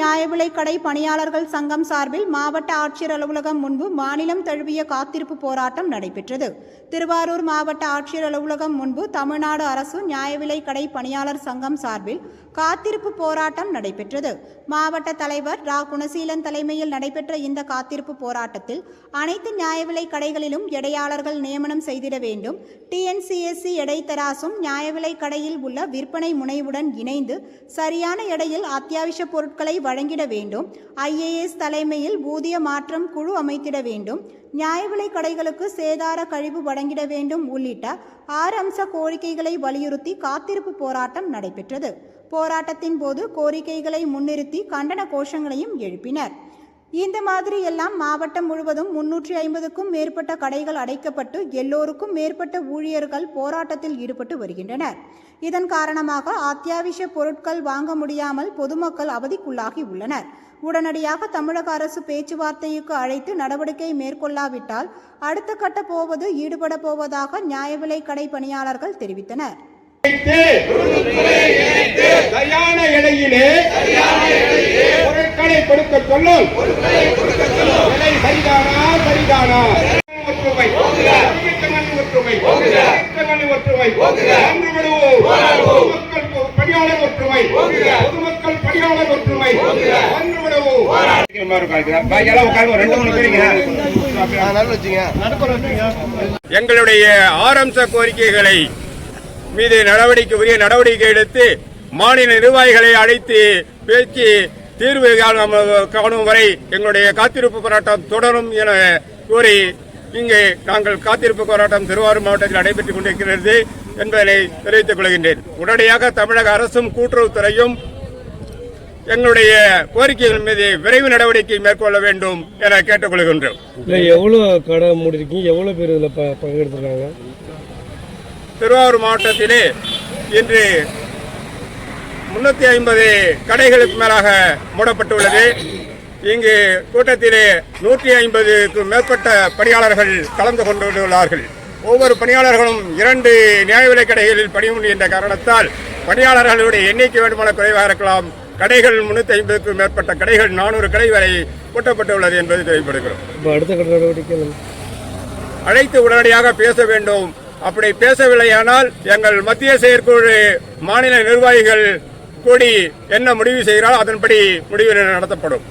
கடை பணியாளர்கள் சங்கம் சார்பில் மாவட்ட ஆட்சியர் அலுவலகம் முன்பு மாநிலம் தழுவிய காத்திருப்பு போராட்டம் நடைபெற்றது. திருவாரூர் மாவட்ட ஆட்சியர் அலுவலகம் முன்பு தமிழ்நாடு அரசு நியாய விலை கடை பணியாளர் சங்கம் சார்பில் காத்திருப்பு போராட்டம் நடைபெற்றது. மாவட்ட தலைவர் ரா. குணசீலன் தலைமையில் நடைபெற்ற இந்த காத்திருப்பு போராட்டத்தில் அனைத்து நியாய விலை கடைகளிலும் எடையாளர்கள் நியமனம் செய்திட வேண்டும். டிஎன்சிஎஸ்சி எடைத்தராசும் நியாய விலை கடையில் உள்ள விற்பனை முனைவுடன் இணைந்து சரியான எடையில் அத்தியாவசிய பொருட்களை வழங்கிட வேண்டும். ஐஏஎஸ் தலைமையில் ஊதிய மாற்றம் குழு அமைத்திட வேண்டும். நியாய விலை கடைகளுக்கு சேதார கழிவு வழங்கிட வேண்டும் உள்ளிட்ட ஆறு அம்ச கோரிக்கைகளை வலியுறுத்தி காத்திருப்பு போராட்டம் நடைபெற்றது. போராட்டத்தின் போது கோரிக்கைகளை முன்னிறுத்தி கண்டன கோஷங்களையும் எழுப்பினர். இந்த மாதிரி எல்லாம் மாவட்டம் முழுவதும் முன்னூற்றி ஐம்பதுக்கும் மேற்பட்ட கடைகள் அடைக்கப்பட்டு எல்லோருக்கும் மேற்பட்ட ஊழியர்கள் போராட்டத்தில் ஈடுபட்டு வருகின்றனர். இதன் காரணமாக அத்தியாவசிய பொருட்கள் வாங்க முடியாமல் பொதுமக்கள் அவதிக்குள்ளாகி உள்ளனர். உடனடியாக தமிழக அரசு பேச்சுவார்த்தைக்கு அழைத்து நடவடிக்கை மேற்கொள்ளாவிட்டால் அடுத்த கட்ட போவது ஈடுபட போவதாக நியாய விலை கடை பணியாளர்கள் தெரிவித்தனர் இணைத்து, சரியான எடையிலே பொருட்களை கொடுக்க சொல்லும் விலை சரிதானா? சரிதானா? ஒற்றுமை. ஒற்றுமை. ஒற்றுமை. ஒன்று விடுவோம் பணியாளர் ஒற்றுமை. பொதுமக்கள் பணியாளர் ஒற்றுமை. ஒன்று ரெண்டு மூணு எங்களுடைய ஆரம்ச கோரிக்கைகளை மீது நடவடிக்கை உரிய நடவடிக்கை எடுத்து மாநில நிர்வாகிகளை அழைத்து பேச்சு தீர்வு காணும் வரை எங்களுடைய காத்திருப்பு போராட்டம் தொடரும் என கூறி இங்கே நாங்கள் காத்திருப்பு போராட்டம் திருவாரூர் மாவட்டத்தில் நடைபெற்றுக் கொண்டிருக்கிறது என்பதனை தெரிவித்துக் கொள்கின்றேன். உடனடியாக தமிழக அரசும் கூட்டுறவுத்துறையும் எங்களுடைய கோரிக்கைகள் மீது விரைவு நடவடிக்கை மேற்கொள்ள வேண்டும் என கேட்டுக்கொள்கின்றோம் எவ்வளோ கடை மூடிருக்கீங்க எவ்வளோ பேர் இதில் ப பங்கெடுத்துருக்காங்க? திருவாரூர் மாவட்டத்திலே இன்று முன்னூத்தி ஐம்பது கடைகளுக்கு மேலாக மூடப்பட்டுள்ளது. இங்கு கூட்டத்திலே நூற்றி ஐம்பதுக்கு மேற்பட்ட பணியாளர்கள் கலந்து கொண்டுள்ளார்கள். ஒவ்வொரு பணியாளர்களும் இரண்டு நியாய விலைக் கடைகளில் பணிபுரிகின்ற காரணத்தால் பணியாளர்களுடைய எண்ணிக்கை வேண்டுமான குறைவாக இருக்கலாம். கடைகள் முன்னூத்தி ஐம்பதுக்கு மேற்பட்ட கடைகள் நானூறு கடை வரை கூட்டப்பட்டுள்ளது என்பதை என்ன? அழைத்து உடனடியாக பேச வேண்டும். அப்படி பேசவில்லையானால் எங்கள் மத்திய செயற்குழு மாநில நிர்வாகிகள் கூடி என்ன முடிவு செய்கிறால் அதன்படி முடிவு நடத்தப்படும்.